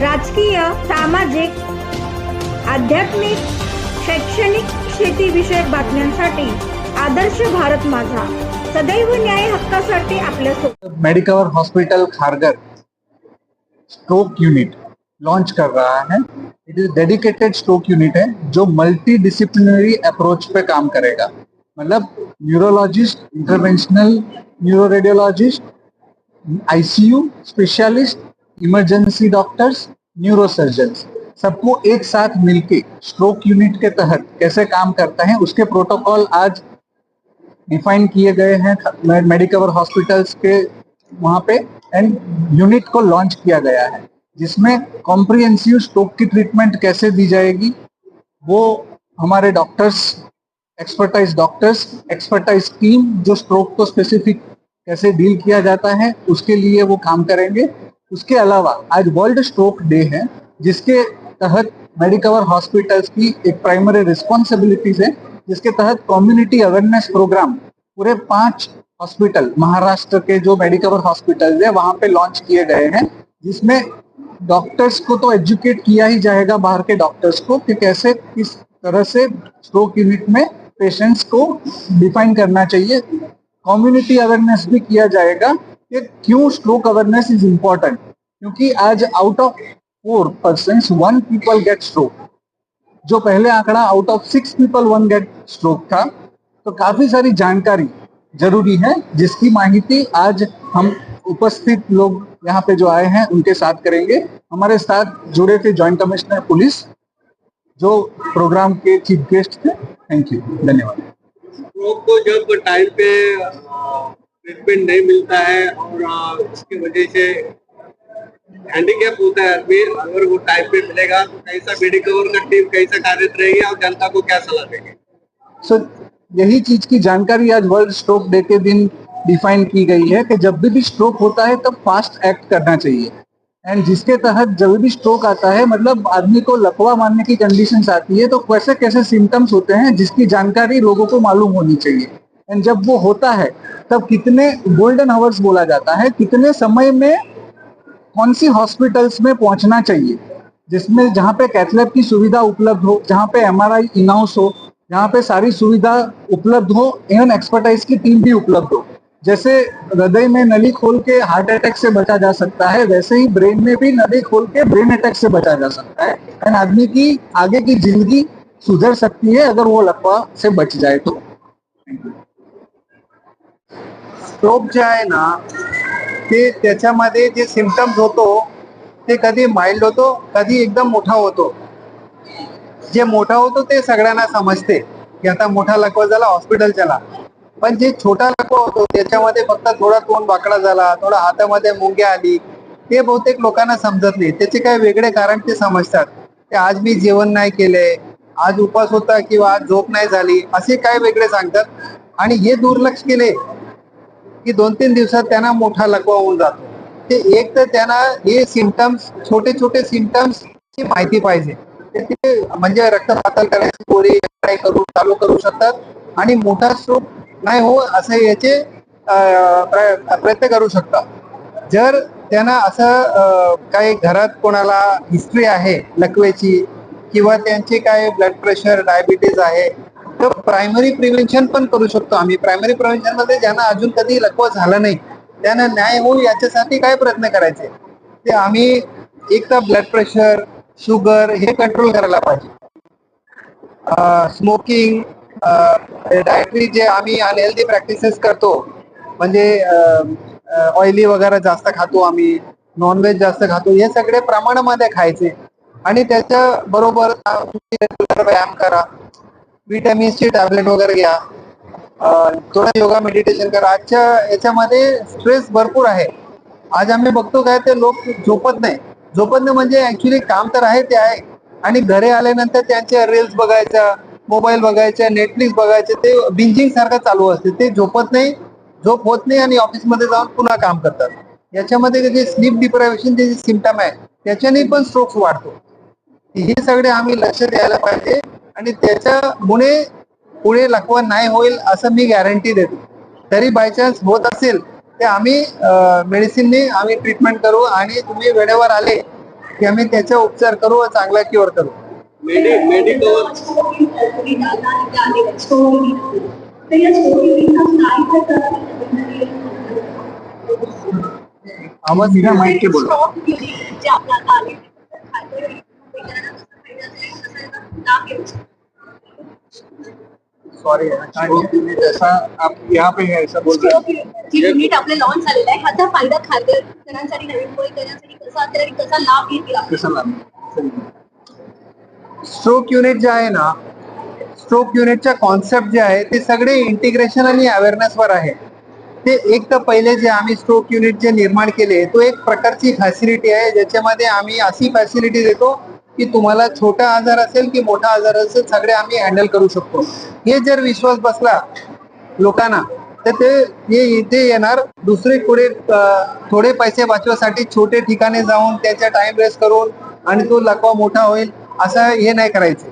राजकीय, सामाजिक, आध्यात्मिक, शैक्षणिक शेतीविषयक बातम्यांसाठी आदर्श भारत माझा. सदैव न्याय हक्कासाठी आपल्यासोबत Medicover hospital Kharghar stroke unit launch कर रहा है. It is dedicated stroke unit है, जो मल्टी डिसिप्लिनरी अप्रोच पे काम करेगा. मतलब neurologist interventional neuro radiologist ICU specialist emergency doctors, neurosurgeons, सबको एक साथ मिलके स्ट्रोक यूनिट के तहत कैसे काम करता है, उसके प्रोटोकॉल आज डिफाइन किए गए हैं मेडिकवर हॉस्पिटल्स के वहाँ पे एंड यूनिट को लॉन्च किया गया है, जिसमें कॉम्प्रिहेंसिव स्ट्रोक की ट्रीटमेंट कैसे दी जाएगी, वो हमारे doctors expertise doctors expertise team जो स्ट्रोक को स्पेसिफिक कैसे डील किया जाता है, उसके लिए वो काम करेंगे। उसके अलावा आज वर्ल्ड स्ट्रोक डे है, जिसके तहत मेडिकवर हॉस्पिटल्स की एक प्राइमरी रिस्पॉन्सिबिलिटीज है, जिसके तहत कम्युनिटी अवेयरनेस प्रोग्राम पूरे पाँच हॉस्पिटल महाराष्ट्र के जो मेडिकवर हॉस्पिटल है, वहाँ पे लॉन्च किए गए हैं, जिसमें डॉक्टर्स को तो एजुकेट किया ही जाएगा बाहर के डॉक्टर्स को कि कैसे किस तरह से स्ट्रोक यूनिट में पेशेंट्स को डिफाइन करना चाहिए। कम्युनिटी अवेयरनेस भी किया जाएगा कि क्यों स्ट्रोक अवेयरनेस इज़ इम्पोर्टेंट क्योंकि आज out of four person one people get stroke जो पहले आंकड़ा out of six people one get stroke था तो काफ़ी सारी जानकारी ज़रूरी है, जिसकी माहिती आज हम उपस्थित लोग यहाँ पे जो आए हैं, उनके साथ करेंगे। हमारे साथ जुड़े थे जॉइंट कमिश्नर पुलिस, जो प्रोग्राम के चीफ गेस्ट थे। थैंक यू धन्यवाद। को जब टाइम पे ट्रीटमेंट नहीं मिलता है और इसकी वजह से हैंडीकैप होता है अगर वो टाइम पे मिलेगा तो कैसा मेडिकवर का टीम कैसा कार्यरत रहेगी और जनता को क्या सलाह देगी? सो यही चीज़ की जानकारी आज वर्ल्ड स्ट्रोक डे के दिन डिफाइन की गई है कि जब भी भी स्ट्रोक होता है, तब फास्ट एक्ट करना चाहिए। एंड जिसके तहत जब भी स्ट्रोक आता है मतलब आदमी को लकवा मारने की कंडीशन आती है तो कैसे कैसे सिम्टम्स होते हैं, जिसकी जानकारी लोगों को मालूम होनी चाहिए। एंड जब वो होता है, तब कितने गोल्डन आवर्स बोला जाता है, कितने समय में कौन सी हॉस्पिटल्स में पहुँचना चाहिए? जिसमें जहाँ पे कैथलैब की सुविधा उपलब्ध हो, जहाँ पे एम आर आई इनाउस हो, जहाँ पे सारी सुविधा उपलब्ध हो इवन एक्सपर्टाइज की टीम भी उपलब्ध हो। जैसे हृदय में नली खोल के हार्ट अटैक से बचा जा सकता है, वैसे ही ब्रेन में भी नली खोल के ब्रेन अटैक से बचा जा सकता है। एंड आदमी की, आगे की ज़िंदगी सुधर सकती है, अगर वो लकवा से बच जाए तो। स्ट्रोक जे आहे ना ते त्याच्यामध्ये जे सिमटम्स होतो ते कधी माइल्ड होतो कधी एकदम मोठा होतो. जे मोठा होतो ते सगळ्यांना समजते. की आता मोठा लकवा झाला हॉस्पिटल चला पण जे छोटा लकवा होतो त्याच्यामध्ये फक्त थोडा तोंड वाकडा झाला थोडा हातामध्ये मुंग्या आली ते बहुतेक लोकांना समजत नाही. त्याचे काही वेगळे कारण ते समजतात. ते आज मी जेवण नाही केले आज उपास होता किंवा आज झोप नाही झाली असे काय वेगळे सांगतात. आणि हे दुर्लक्ष केले की दोन तीन दिवसात त्यांना मोठा लकवा होऊन जातो. ते एक तर त्यांना हे सिमटम्स छोटे छोटे सिमटम्स ची माहिती पाहिजे. ते म्हणजे रक्त रक्तपातळ करायची गोळी काय करू चालू करू शकतात आणि मोठा स्ट्रोक नाही हो असे याचे प्रयत्न करू शकतात. जर त्यांना असं काही घरात कोणाला हिस्ट्री आहे लकवेची किंवा त्यांचे काय ब्लड प्रेशर डायबिटीज आहे तर प्रायमरी प्रिव्हेन्शन पण करू शकतो आम्ही. प्रायमरी प्रिव्हेन्शनमध्ये ज्यांना अजून कधी लकवा झाला नाही त्यांना न्याय होऊ याच्यासाठी काय प्रयत्न करायचे? ते आम्ही एक तर ब्लड प्रेशर शुगर हे कंट्रोल करायला पाहिजे. स्मोकिंग डायटरी जे आम्ही अनहेल्दी प्रॅक्टिसेस करतो म्हणजे ऑइली वगैरे जास्त खातो आम्ही नॉनव्हेज जास्त खातो हे सगळे प्रमाणामध्ये खायचे. आणि त्याच्या बरोबर व्यायाम करा. विटॅमिन्सची टॅबलेट वगैरे घ्या. थोडा योगा मेडिटेशन करा. आजच्या याच्यामध्ये स्ट्रेस भरपूर आहे. आज आम्ही बघतो काय ते लोक झोपत नाही. झोपत नाही म्हणजे ऍक्च्युली काम तर आहे ते आहे. आणि घरी आल्यानंतर त्यांच्या रील्स बघायच्या मोबाईल बघायच्या नेटफ्लिक्स बघायचे ते बिंजिंग सारखं चालू असते. ते झोपत नाही झोप होत नाही आणि ऑफिसमध्ये जाऊन पुन्हा काम करतात. याच्यामध्ये जे स्लीप डिप्रायव्हेशन जे सिमटम आहे त्याच्याने पण स्ट्रोक्स वाढतो. हे सगळे आम्ही लक्ष द्यायला पाहिजे. आणि त्याच्यामुळे पुढे लकवा नाही होईल असं मी गॅरंटी देतो. तरी बाय चान्स होत असेल ते आम्ही मेडिसिनने आम्ही ट्रीटमेंट करू आणि तुम्ही वेळेवर आले की आम्ही त्याचा उपचार करू व चांगला क्युअर करू. आवाज बोलो. सॉरी जैसा आप यहाँ पे है ऐसा बोल रहे हैं। युनिट आपलं लॉन्च झालेलं आहे ह्याचा फायदा खासदारांसाठी नवीन मुळे करण्यासाठी कसा आणि कसा लाभ घेतील? कैसा नाम स्ट्रोक युनिट जे आहे ना स्ट्रोक युनिटच्या कॉन्सेप्ट जे आहे ते सगळे इंटिग्रेशन आणि अवेअरनेस वर आहे. ते एक तर पहिले जे आम्ही स्ट्रोक युनिट जे निर्माण केले तो एक प्रकारची फॅसिलिटी आहे ज्याच्यामध्ये आम्ही अशी फॅसिलिटी देतो की तुम्हाला छोटा आजार असेल की मोठा आजार असेल सगळे आम्ही हँडल करू शकतो. हे जर विश्वास बसला लोकांना तर ते इथे येणार. दुसरे पुढे थोडे पैसे वाचवासाठी छोटे ठिकाणी जाऊन त्याचा टाइम वेस्ट करून आणि तो लकवा मोठा होईल असं हे नाही करायचं.